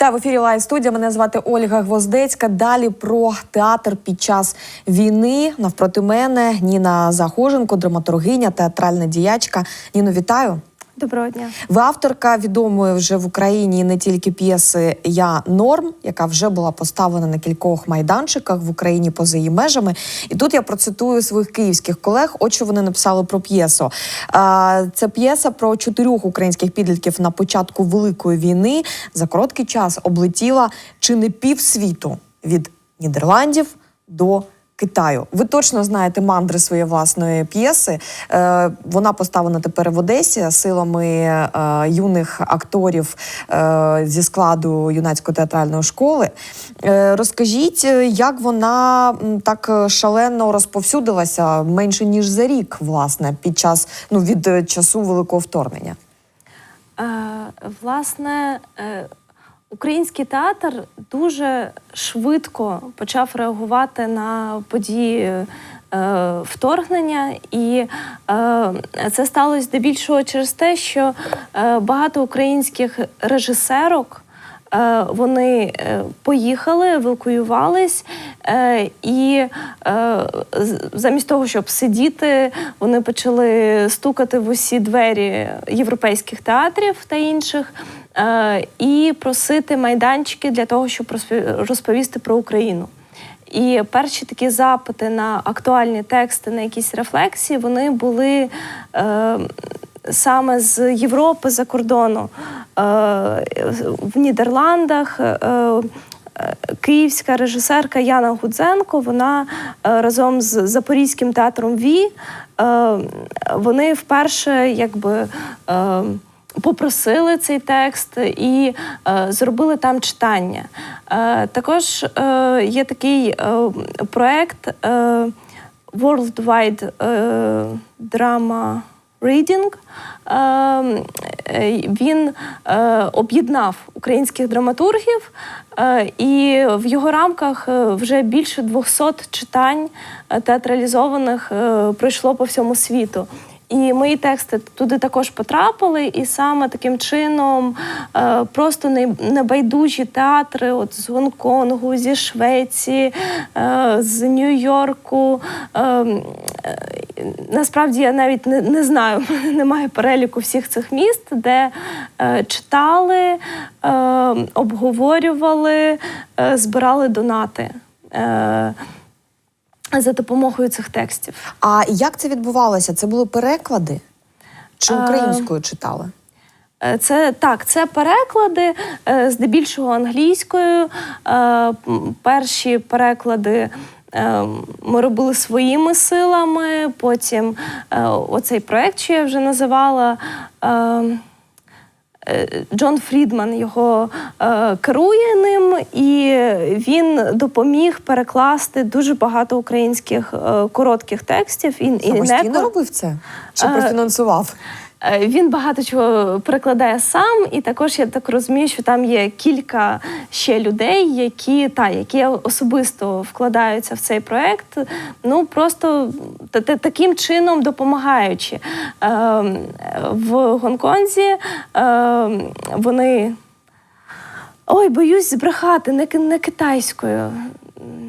Вітаю в ефірі Лайв студія. Мене звати Ольга Гвоздецька. Далі про театр під час війни. Навпроти мене Ніна Захоженко, драматургиня, театральна діячка. Ніно, вітаю. Доброго дня. Ви авторка відомої вже в Україні не тільки п'єси Я норм, яка вже була поставлена на кількох майданчиках в Україні поза її межами. І тут я процитую своїх київських колег. Що вони написали про п'єсу. Це п'єса про чотирьох українських підлітків на початку великої війни за короткий час облетіла чи не півсвіту від Нідерландів до Китаю. Ви точно знаєте мандри своєї власної п'єси. Е, вона поставлена тепер в Одесі силами е, юних акторів е, зі складу юнацької театральної школи. Е, розкажіть, е, як вона так е, шалено розповсюдилася менше ніж за рік, власне, під час ну від е, часу великого вторгнення. Е, власне, е, український театр дуже швидко почав реагувати на події. е, Вторгнення, і е, це сталося здебільшого через те, що е, багато українських режисерок вони поїхали, евакуювались, і замість того, щоб сидіти, вони почали стукати в усі двері європейських театрів та інших. Е, І просити майданчики для того, щоб розповісти про Україну. І перші такі запити на актуальні тексти, на якісь рефлексії, вони були е, саме з Європи за кордону. Е, в Нідерландах е, е, київська режисерка Яна Гудзенко, вона е, разом з Запорізьким театром Ві, вони вперше якби. Попросили цей текст і е, зробили там читання. Е, також е, є такий е, проект е, Worldwide е, Drama Reading. Е, він е, об'єднав українських драматургів, е, і в його рамках е, вже більше 200 читань е, театралізованих е, пройшло по всьому світу. І мої тексти туди також потрапили, і саме таким чином е, просто небайдужі театри, от з Гонконгу, зі Швеції, е, з Нью-Йорку. Е, насправді я навіть не, не знаю, немає переліку всіх цих міст, де читали, обговорювали, збирали донати. За допомогою цих текстів. А як це відбувалося? Це були переклади? Чи Е, українською читали? Е, Це так, це переклади, е, здебільшого англійською. Перші переклади ми робили своїми силами. Потім оцей проект, що я вже називала. Джон Фрідман його е, керує і він допоміг перекласти дуже багато українських е, коротких текстів. І, і не робив це? Чи Е, профінансував? Е, Він багато чого перекладає сам, і також я так розумію, що там є кілька ще людей, які та які особисто вкладаються в цей проект. Ну просто та- та- таким чином допомагаючи. Е, В Гонконзі е, вони. Ой, боюсь збрехати, не, не китайською.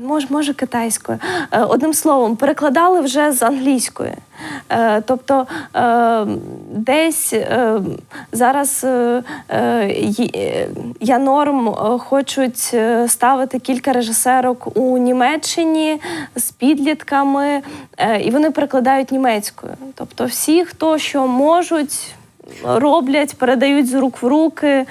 Може, може, китайською. Е, Одним словом, перекладали вже з англійської. Е, Тобто е, десь зараз я норм хочуть ставити кілька режисерок у Німеччині з підлітками, і вони перекладають німецькою. Тобто, всі, хто що можуть роблять, передають з рук в руки.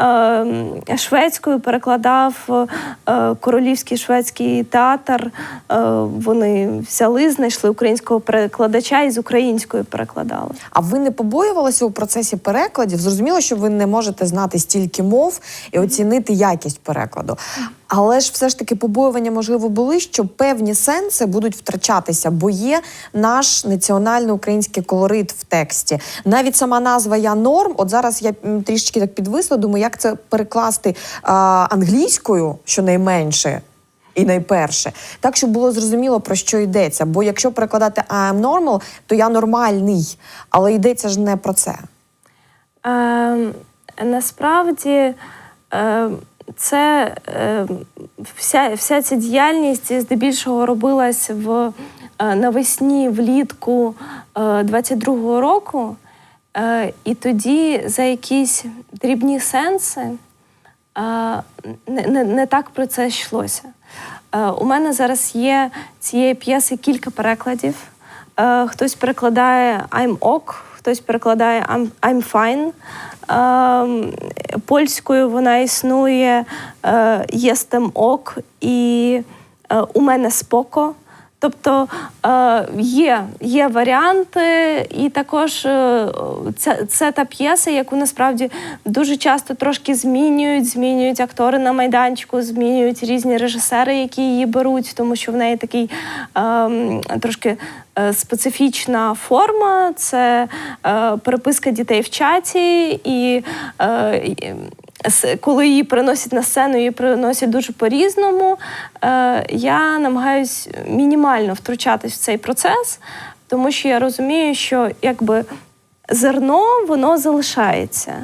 Е, Шведською перекладав е, королівський шведський театр. Е, Вони взяли, знайшли українського перекладача і з українською перекладали. А ви не побоювалися у процесі перекладів? Зрозуміло, що ви не можете знати стільки мов і оцінити якість перекладу. Але ж все ж таки побоювання, можливо, були, що певні сенси будуть втрачатися, бо є наш національний український колорит в тексті. Навіть сама назва Я норм. От зараз я трішечки так підвисла, думаю, як це перекласти а, англійською, щонайменше. І найперше, так щоб було зрозуміло про що йдеться. Бо якщо перекладати I am normal, то я нормальний, але йдеться ж не про це. Е, насправді, е, це е, вся, вся ця діяльність здебільшого робилась в е, навесні, влітку е, 22-го року. Е, і тоді за якісь дрібні сенси е, не, не, не так про це йшлося. У мене зараз є цієї п'єси кілька перекладів. Хтось перекладає I'm OK, хтось перекладає I'm, I'm fine. Е, польською вона існує е, Єстем ок і е, У мене споко. Тобто е, є, є варіанти, і також це, це та п'єса, яку насправді дуже часто трошки змінюють, змінюють актори на майданчику, змінюють різні режисери, які її беруть, тому що в неї такий е, трошки е, специфічна форма. Це е, переписка дітей в чаті, і е, коли її приносять на сцену, її приносять дуже по-різному. Е, я намагаюсь мінімально втручатись в цей процес, тому що я розумію, що якби зерно воно залишається.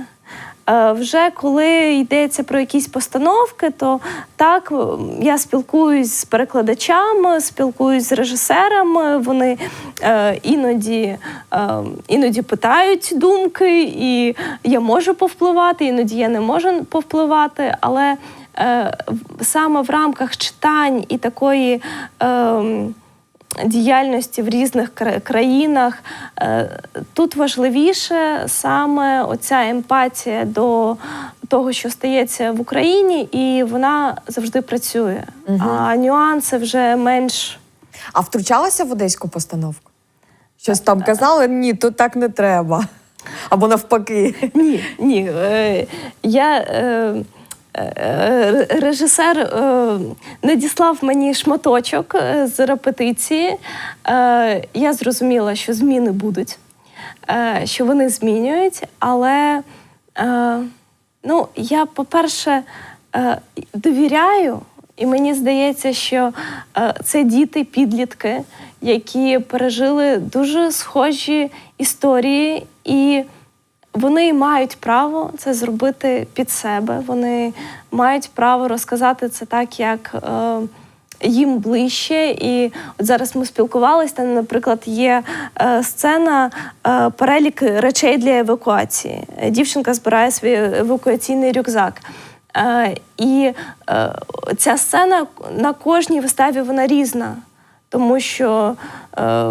Е, Вже коли йдеться про якісь постановки, то так я спілкуюсь з перекладачами, спілкуюсь з режисерами. Вони е, іноді, е, іноді питають думки, і я можу повпливати, іноді я не можу повпливати. Але саме в рамках читань і такої. Е, діяльності в різних країнах. Е, Тут важливіше саме оця емпатія до того, що стається в Україні, і вона завжди працює. А нюанси вже менш. А втручалася в одеську постановку? Щось там казали, ні, тут так не треба. Або навпаки. Ні, ні. Е, я. Е, е, Режисер е, надіслав мені шматочок е, з репетиції. Е, Я зрозуміла, що зміни будуть, е, що вони змінюють, але е, ну, я, по-перше, е, довіряю, і мені здається, що е, це діти, підлітки, які пережили дуже схожі історії і. Вони мають право це зробити під себе. Вони мають право розказати це так, як е, їм ближче. І от зараз ми спілкувалися. Там, наприклад, є е, сцена е, перелік речей для евакуації. Дівчинка збирає свій евакуаційний рюкзак. Е, і е, ця сцена на кожній виставі вона різна. Тому що е,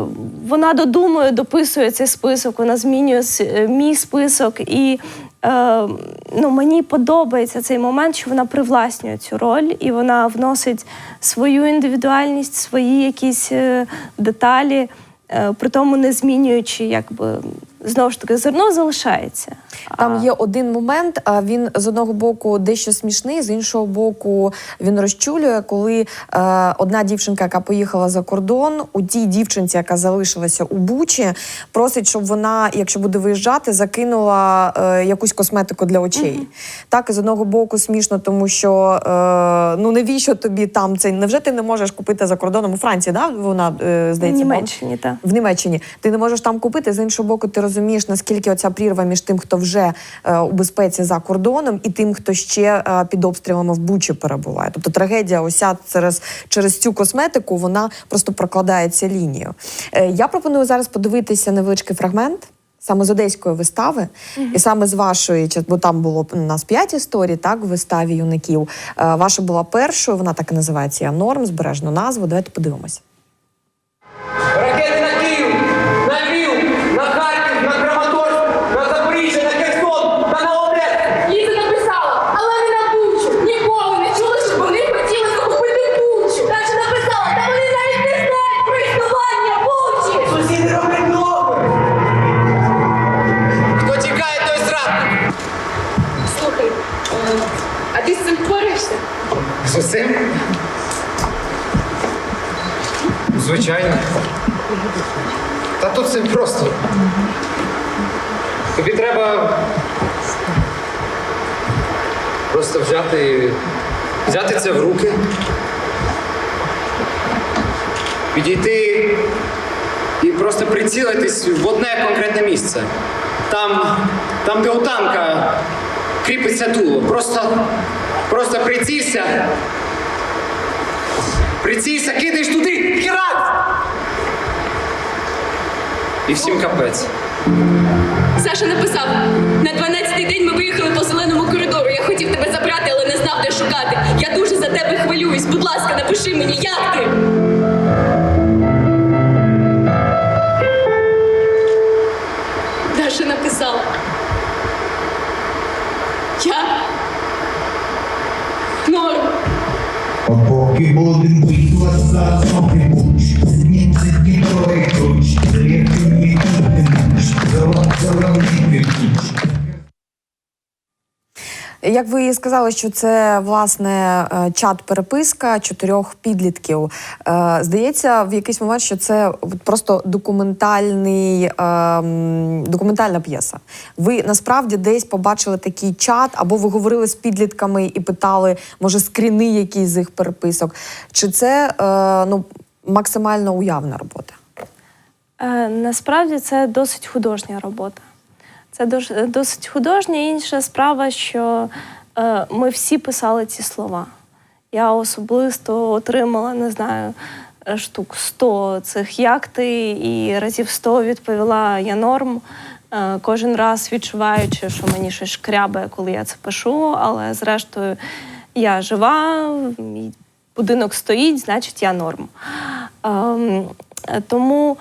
вона додумує, дописує цей список, вона змінює е, мій список. І е, ну, мені подобається цей момент, що вона привласнює цю роль і вона вносить свою індивідуальність, свої якісь е, деталі, е, при тому не змінюючи, якби знову ж таки, зерно залишається. Там є один момент, а він з одного боку дещо смішний, з іншого боку, він розчулює, коли е, одна дівчинка, яка поїхала за кордон, у тій дівчинці, яка залишилася у Бучі, просить, щоб вона, якщо буде виїжджати, закинула е, якусь косметику для очей. Так, і з одного боку смішно, тому що е, ну навіщо тобі там цей? Невже ти не можеш купити за кордоном у Франції? Да? Вона е, В здається. Німеччині, так. в Німеччині. Ти не можеш там купити. З іншого боку, ти розумієш, наскільки оця прірва між тим, хто вже е, у безпеці за кордоном, і тим, хто ще е, під обстрілами в Бучі перебуває. Тобто трагедія, ося через, через цю косметику, вона просто прокладається лінією. Е, я пропоную зараз подивитися невеличкий фрагмент. Саме з одеської вистави, і саме з вашої, бо там було у нас п'ять історій, так, в виставі юнаків. Ваша була першою, вона так і називається «Я норм, збережну назву. Давайте подивимося. Ракети Усім? Звичайно. Та тут все просто. Тобі треба просто взяти, взяти це в руки, підійти і просто прицілитись в одне конкретне місце. Там, там де у танка кріпиться дуло. Просто Просто прицілься. Прицілься, кидаєш туди, хірак! І всім капець. Саша написав: на 12-й день ми виїхали по зеленому коридору. Я хотів тебе забрати, але не знав, де шукати. Я дуже за тебе хвилююсь. Будь ласка, напиши мені, як ти? Даша написала. Я No. Obok młodym pójdę za sobie pójdź, z między nie dojść, projektu nie kupić, załatwiam nie kupić. Як ви сказали, що це власне е, чат-переписка чотирьох підлітків. Е, Здається, в якийсь момент, що це просто документальний, ем, документальна п'єса. Ви насправді десь побачили такий чат, або ви говорили з підлітками і питали, може, скріни якісь з їх переписок. Чи це е, ну, максимально уявна робота? Насправді це досить художня робота. Це досить художня. Інша справа, що е, ми всі писали ці слова. Я особисто отримала, не знаю, штук 100 цих як ти, і разів 100 відповіла я норм. Е, Кожен раз відчуваючи, що мені щось шкрябає, коли я це пишу, але зрештою я жива, мій будинок стоїть, значить я норм. Ем, е, тому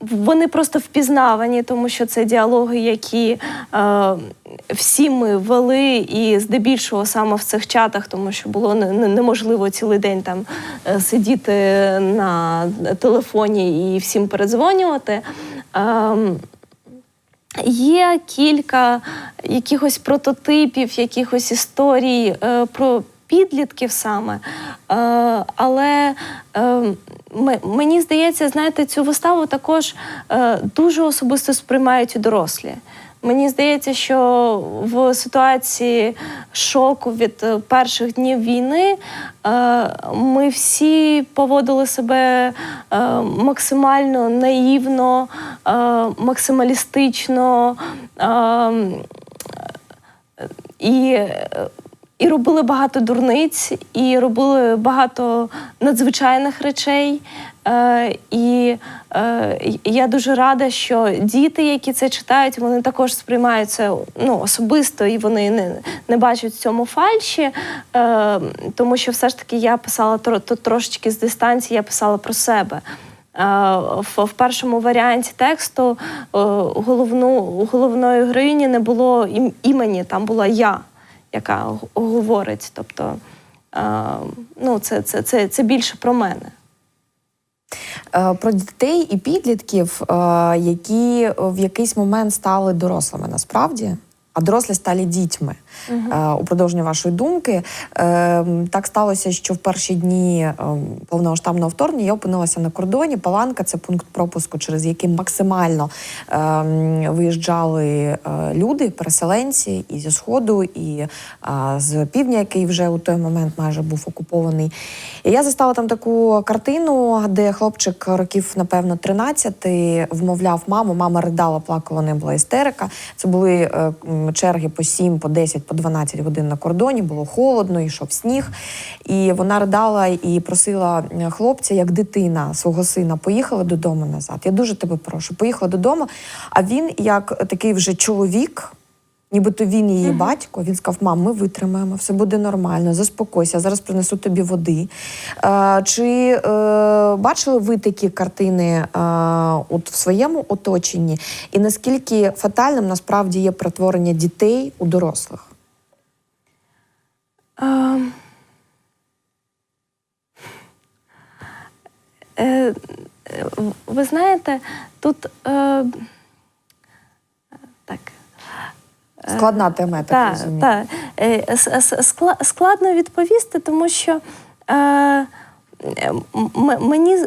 вони просто впізнавані, тому що це діалоги, які е, всі ми вели, і здебільшого саме в цих чатах, тому що було не- не- неможливо цілий день там е, сидіти на телефоні і всім передзвонювати. Ем, Є кілька якихось прототипів, якихось історій е, про підлітків саме. Е, але е, мені здається, знаєте, цю виставу також е, дуже особисто сприймають і дорослі. Мені здається, що в ситуації шоку від перших днів війни ми всі поводили себе максимально наївно, максималістично. е, і, і робили багато дурниць, і робили багато надзвичайних речей. Е, і е, я дуже рада, що діти, які це читають, вони також сприймають це ну, особисто і вони не, не бачать в цьому фальші. Е, тому що все ж таки я писала тро, то- трошечки з дистанції, я писала про себе. Е, В, першому варіанті тексту е, головну, головної героїні не було ім- імені, там була я, яка говорить. Тобто е, ну, це, це, це, це більше про мене. Е, Про дітей і підлітків, е, які в якийсь момент стали дорослими насправді. А дорослі стали дітьми Е, у продовження вашої думки. Е, Так сталося, що в перші дні е, повномасштабного вторгнення я опинилася на кордоні. Паланка це пункт пропуску, через який максимально е, виїжджали е, люди, переселенці і зі сходу, і е, з півдня, який вже у той момент майже був окупований. І я застала там таку картину, де хлопчик років, напевно, 13 вмовляв маму. Мама ридала, плакала, не була істерика. Це були е, м, черги по 7, по 10, по 12 годин на кордоні. Було холодно, йшов сніг. І вона ридала і просила е, хлопця, як дитина свого сина, поїхала додому назад. Я дуже тебе прошу, поїхала додому. А він, як такий вже чоловік. Нібито він її батько, він сказав: мам, ми витримаємо, все буде нормально, заспокойся, зараз принесу тобі води. Е, чи е, бачили ви такі картини е, от в своєму оточенні? І наскільки фатальним насправді є перетворення дітей у дорослих? Е, е, ви знаєте, тут е, так. Складна тема, я так Так, розумію. так. Е, скла- Складно відповісти, тому що е, мені. е,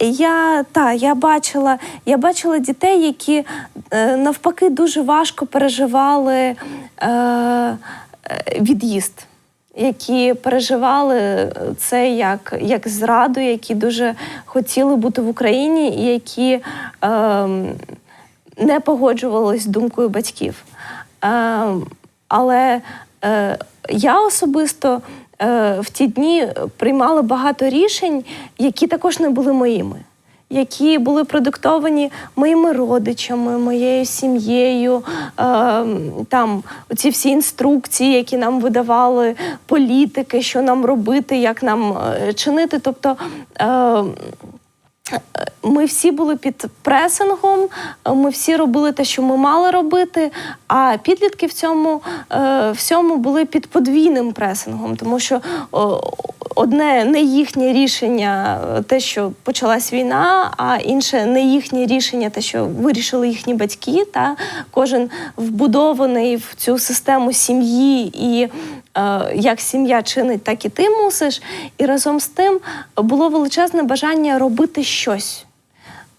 Я та я бачила, я бачила дітей, які е, навпаки дуже важко переживали е, е, від'їзд, які переживали це як, як зраду, які дуже хотіли бути в Україні, і які е, не погоджувались з думкою батьків. Е, але е, я особисто е, в ті дні приймала багато рішень, які також не були моїми. Які були продиктовані моїми родичами, моєю сім'єю, е, там оці всі інструкції, які нам видавали політики, що нам робити, як нам е, чинити. Тобто е, ми всі були під пресингом, ми всі робили те, що ми мали робити. А підлітки в цьому е, всьому були під подвійним пресингом, тому що одне не їхнє рішення, е, те, що почалась війна, а інше не їхнє рішення, те, що вирішили їхні батьки. Та кожен вбудований в цю систему сім'ї і як сім'я чинить, так і ти мусиш. І разом з тим було величезне бажання робити щось.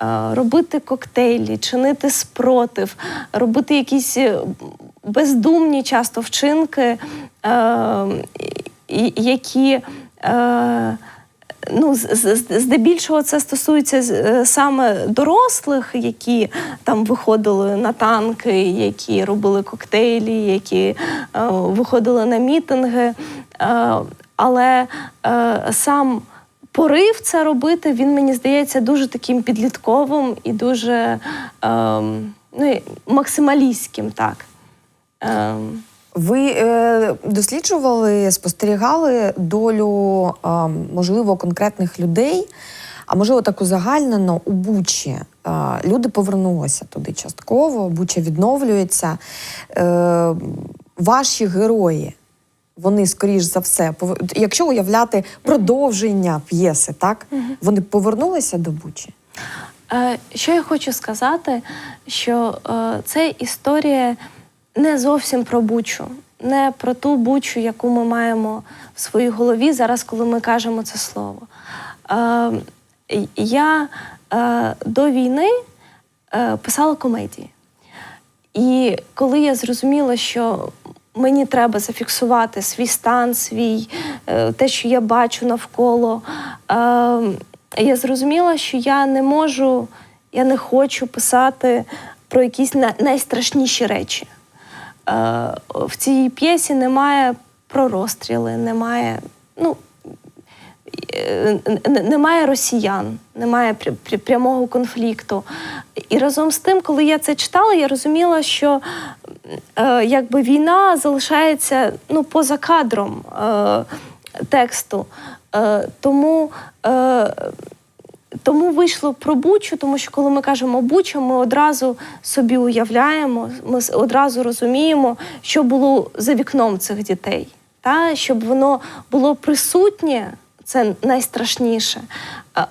е, Робити коктейлі, чинити спротив, робити якісь е, бездумні часто вчинки, е, які е, ну, здебільшого це стосується е, саме дорослих, які там виходили на танки, які робили коктейлі, які е, виходили на мітинги. Е, але сам порив це робити, він мені здається дуже таким підлітковим і дуже е, ну, максималістським, так. Е, Ви е, досліджували, спостерігали долю е, можливо конкретних людей, а можливо так узагальнено у Бучі. Е, люди повернулися туди частково, Буча відновлюється. Е, ваші герої. Вони, скоріш за все, пов- якщо уявляти продовження п'єси, так вони повернулися до Бучі. Е, Що я хочу сказати, що е, це історія не зовсім про бучу, не про ту бучу, яку ми маємо в своїй голові зараз, коли ми кажемо це слово. Е, я е, до війни е, писала комедії. І коли я зрозуміла, що мені треба зафіксувати свій стан, свій, е, те, що я бачу навколо, е, я зрозуміла, що я не можу, я не хочу писати про якісь найстрашніші речі. Е, В цій п'єсі немає про розстріли, немає. Ну, е, немає росіян, немає пря- пря- прямого конфлікту. І разом з тим, коли я це читала, я розуміла, що е, якби війна залишається ну, поза кадром е, тексту. Е, тому, е, тому вийшло про Бучу, тому що коли ми кажемо Буча, ми одразу собі уявляємо, ми одразу розуміємо, що було за вікном цих дітей. Та? Щоб воно було присутнє, це найстрашніше.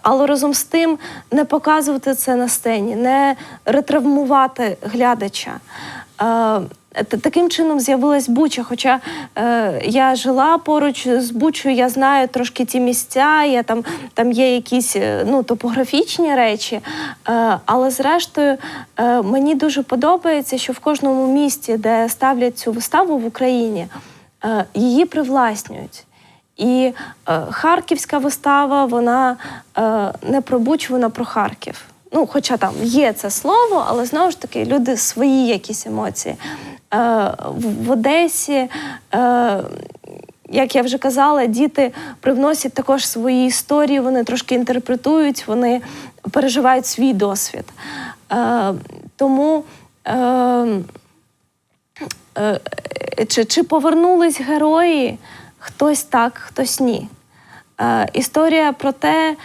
Але разом з тим не показувати це на сцені, не ретравмувати глядача. Таким чином з'явилась Буча. Хоча е, я жила поруч з Бучою, я знаю трошки ті місця, я там, там є якісь е, ну, топографічні речі. Е, але зрештою, е, мені дуже подобається, що в кожному місті, де ставлять цю виставу в Україні, е, її привласнюють. І е, харківська вистава, вона е, не про Буч, вона про Харків. Ну, хоча там є це слово, але знову ж таки люди свої якісь емоції. Е, в, Одесі, е, як я вже казала, діти привносять також свої історії, вони трошки інтерпретують, вони переживають свій досвід. Е, тому. Е, Е, чи, чи повернулись герої? Хтось так, хтось ні. Е, історія про те,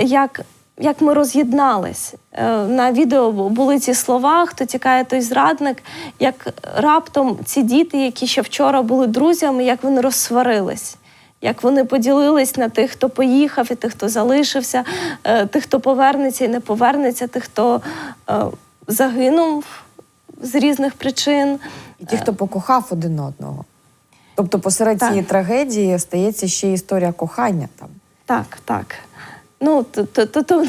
як, як ми роз'єднались. Е, на відео були ці слова, хто тікає, той зрадник, як раптом ці діти, які ще вчора були друзями, як вони розсварились. Як вони поділились на тих, хто поїхав, і тих, хто залишився, е, тих, хто повернеться і не повернеться, тих, хто е, загинув з різних причин. І ті, хто покохав один одного. Тобто, посеред Так. цієї трагедії стається ще історія кохання там. Так, так. Ну, то, то, то, то,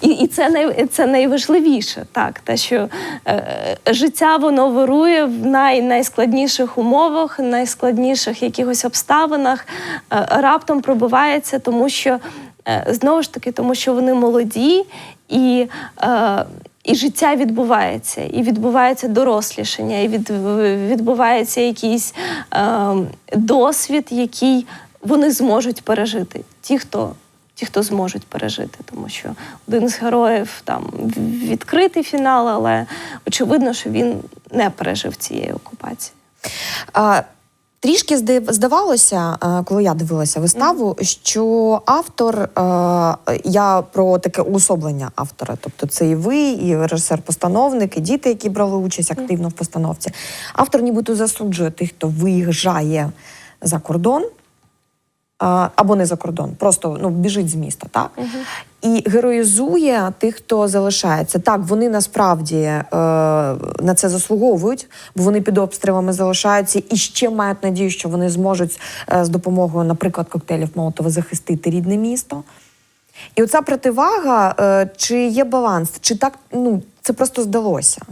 і, і це, най, це найважливіше, так, те, що е, життя воно вирує в най, найскладніших умовах, найскладніших якихось обставинах, е, раптом пробивається, тому що е, знову ж таки, тому що вони молоді і. Е, і життя відбувається, і відбувається дорослішання, і від, відбувається якийсь е, досвід, який вони зможуть пережити. Ті, хто, ті, хто зможуть пережити. Тому що один з героїв там відкритий фінал, але очевидно, що він не пережив цієї окупації. А, Трішки зда- здавалося, е, коли я дивилася виставу, що автор, е, я про таке уособлення автора, тобто це і ви, і режисер-постановник, і діти, які брали участь активно в постановці. Автор нібито засуджує тих, хто виїжджає за кордон. Або не за кордон, просто ну біжить з міста, так і героїзує тих, хто залишається. Так, вони насправді е, на це заслуговують, бо вони під обстрілами залишаються і ще мають надію, що вони зможуть е, з допомогою, наприклад, коктейлів Молотова захистити рідне місто. І оця противага, е, чи є баланс, чи так ну це просто здалося.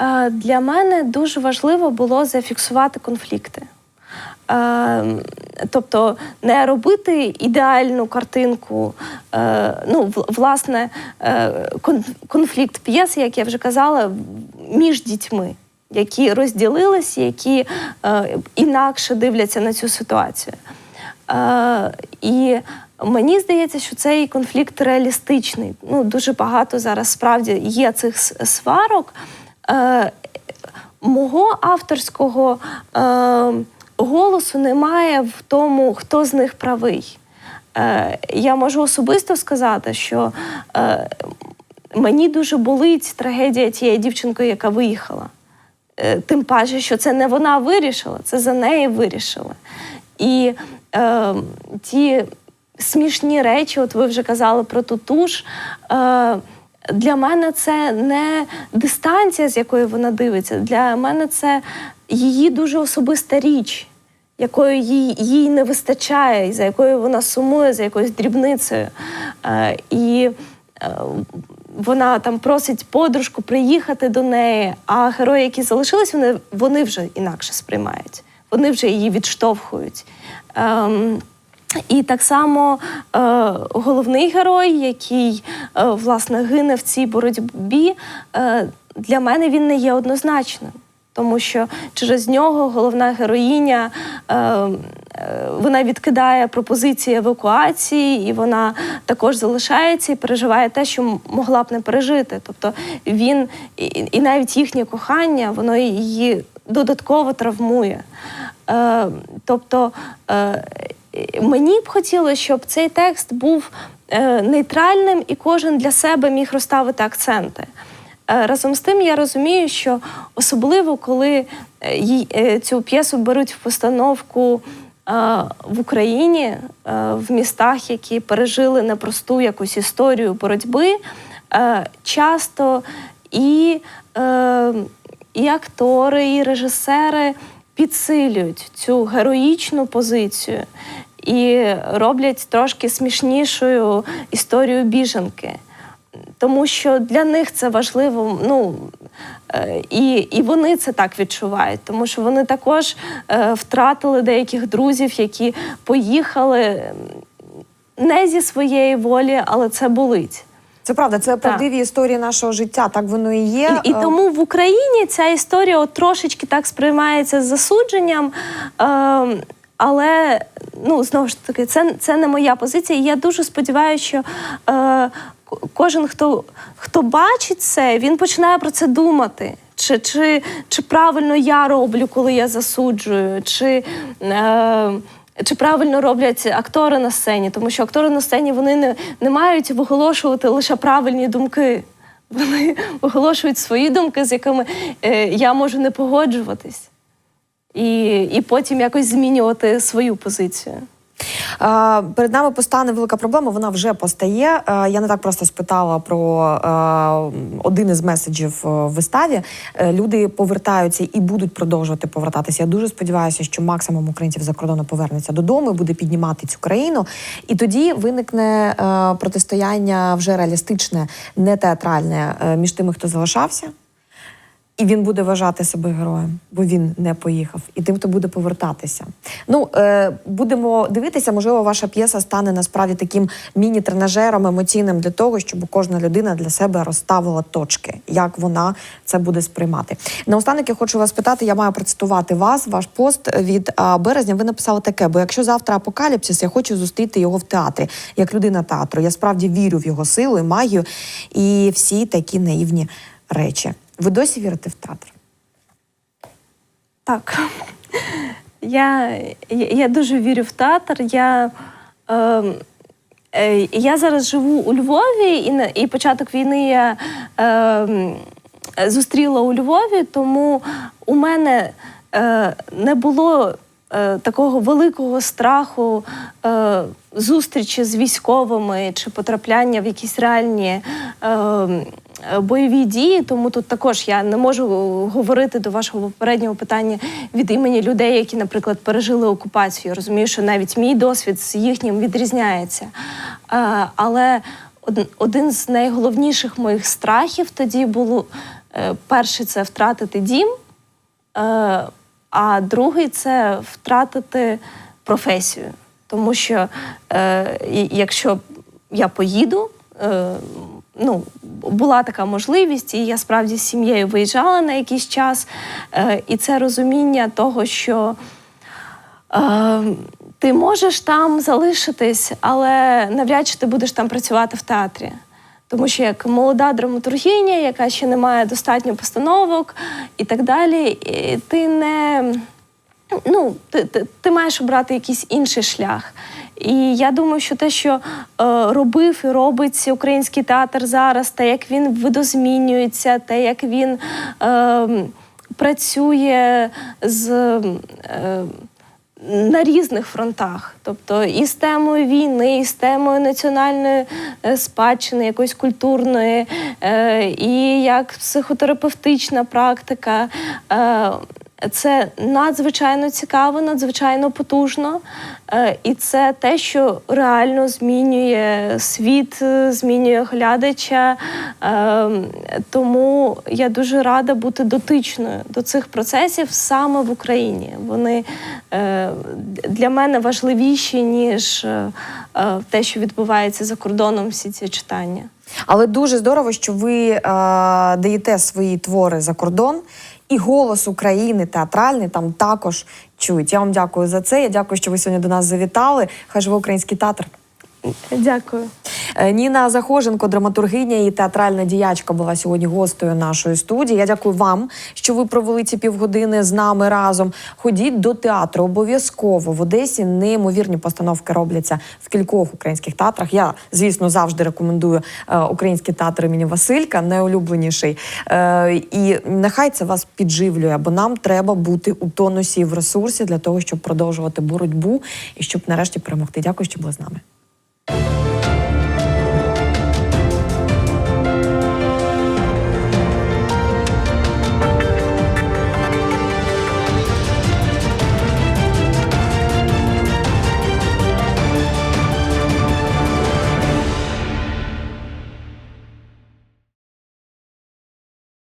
Е, Для мене дуже важливо було зафіксувати конфлікти. Е, Тобто не робити ідеальну картинку. Е, Ну, власне, е, конфлікт п'єси, як я вже казала, між дітьми, які розділились, які інакше дивляться на цю ситуацію. І мені здається, що цей конфлікт реалістичний. Ну, дуже багато зараз справді є цих сварок. Мого авторського е, голосу немає в тому, хто з них правий. Е, я можу особисто сказати, що е, мені дуже болить трагедія тієї дівчинки, яка виїхала. Е, Тим паче, що це не вона вирішила, це за неї вирішили. І е, ті смішні речі, от ви вже казали про ту туш. Е, для мене це не дистанція, з якої вона дивиться. Для мене це її дуже особиста річ, якої їй, їй не вистачає, за якою вона сумує, за якоюсь дрібницею. Е, і е, вона там просить подружку приїхати до неї, а герої, які залишились, вони, вони вже інакше сприймають. Вони вже її відштовхують. Ем, і так само е, головний герой, який е, власне гине в цій боротьбі, е, для мене він не є однозначним. Тому що через нього головна героїня е, е, вона відкидає пропозиції евакуації, і вона також залишається і переживає те, що могла б не пережити. Тобто він і, і навіть їхнє кохання, воно її додатково травмує. Е, тобто е, мені б хотілося, щоб цей текст був е, нейтральним і кожен для себе міг розставити акценти. Е, Разом з тим, я розумію, що особливо коли е, е, цю п'єсу беруть в постановку в Україні, в містах, які пережили непросту якусь історію боротьби, часто і, і актори, і режисери підсилюють цю героїчну позицію і роблять трошки смішнішою історію біженки. Тому що для них це важливо, ну е, і, і вони це так відчувають, тому що вони також е, втратили деяких друзів, які поїхали не зі своєї волі, але це болить. Це правда, це правдиві історії нашого життя. Так воно і є. І, і Е, тому в Україні ця історія от трошечки так сприймається з засудженням. Е, але ну знову ж таки, це, це не моя позиція. І я дуже сподіваюся, що е, кожен, хто, хто бачить це, він починає про це думати. Чи, чи, чи правильно я роблю, коли я засуджую, чи, е, чи правильно роблять актори на сцені, тому що актори на сцені вони не, не мають виголошувати лише правильні думки. Вони оголошують свої думки, з якими е, я можу не погоджуватись, і, і потім якось змінювати свою позицію. Е, Перед нами постане велика проблема. Вона вже постає. Е, Я не так просто спитала про е, один із меседжів в виставі. Люди повертаються і будуть продовжувати повертатися. Я дуже сподіваюся, що максимум українців за кордону повернеться додому, і буде піднімати цю країну. І тоді виникне протистояння вже реалістичне, не театральне між тими, хто залишався. І він буде вважати себе героєм, бо він не поїхав, і тим, хто буде повертатися. Ну е, будемо дивитися, можливо, ваша п'єса стане насправді таким міні-тренажером емоційним для того, щоб кожна людина для себе розставила точки, як вона це буде сприймати. Наостанок я хочу вас питати, я маю процитувати вас, ваш пост від березня. Ви написали таке: бо якщо завтра апокаліпсис, я хочу зустріти його в театрі, як людина театру. Я справді вірю в його силу і магію і всі такі наївні речі. Ви досі вірите в театр? Так. Я, я, дуже вірю в театр. Я, е, е, я зараз живу у Львові, і, і початок війни я е, зустріла у Львові, тому у мене е, не було е, такого великого страху е, зустрічі з військовими чи потрапляння в якісь реальні. Е, бойові дії, тому тут також я не можу говорити до вашого попереднього питання від імені людей, які, наприклад, пережили окупацію. Розумію, що навіть мій досвід з їхнім відрізняється. Е, Але один- з найголовніших моїх страхів тоді було е, перший це втратити дім, е, а другий це втратити професію. Тому що е, якщо я поїду, е, ну, була така можливість, і я справді з сім'єю виїжджала на якийсь час, е, і це розуміння того, що е, ти можеш там залишитись, але навряд чи ти будеш там працювати в театрі. Тому що як молода драматургиня, яка ще не має достатньо постановок і так далі, ти не ну, ти, ти, ти маєш обрати якийсь інший шлях. І я думаю, що те, що е, робив і робить український театр зараз, те, як він видозмінюється, те, як він е, працює з. Е, на різних фронтах, тобто і з темою війни, і з темою національної е, спадщини, якоїсь культурної, е, і як психотерапевтична практика. Це надзвичайно цікаво, надзвичайно потужно, Е, і це те, що реально змінює світ, е, змінює глядача. Е, Тому я дуже рада бути дотичною до цих процесів саме в Україні. Вони е, для мене важливіші, ніж те, що відбувається за кордоном, всі ці читання. Але дуже здорово, що ви даєте свої твори за кордон, і голос України театральний там також чують. Я вам дякую за це. Я дякую, що ви сьогодні до нас завітали. Хай живе український театр. Дякую. Е, Ніна Захоженко, драматургиня і театральна діячка, була сьогодні гостею нашої студії. Я дякую вам, що ви провели ці півгодини з нами разом. Ходіть до театру обов'язково в Одесі. Неймовірні постановки робляться в кількох українських театрах. Я, звісно, завжди рекомендую е, український театр імені Василька, найулюбленіший. Е, і нехай це вас підживлює, бо нам треба бути у тонусі в ресурсі для того, щоб продовжувати боротьбу і щоб нарешті перемогти. Дякую, що були з нами. thank you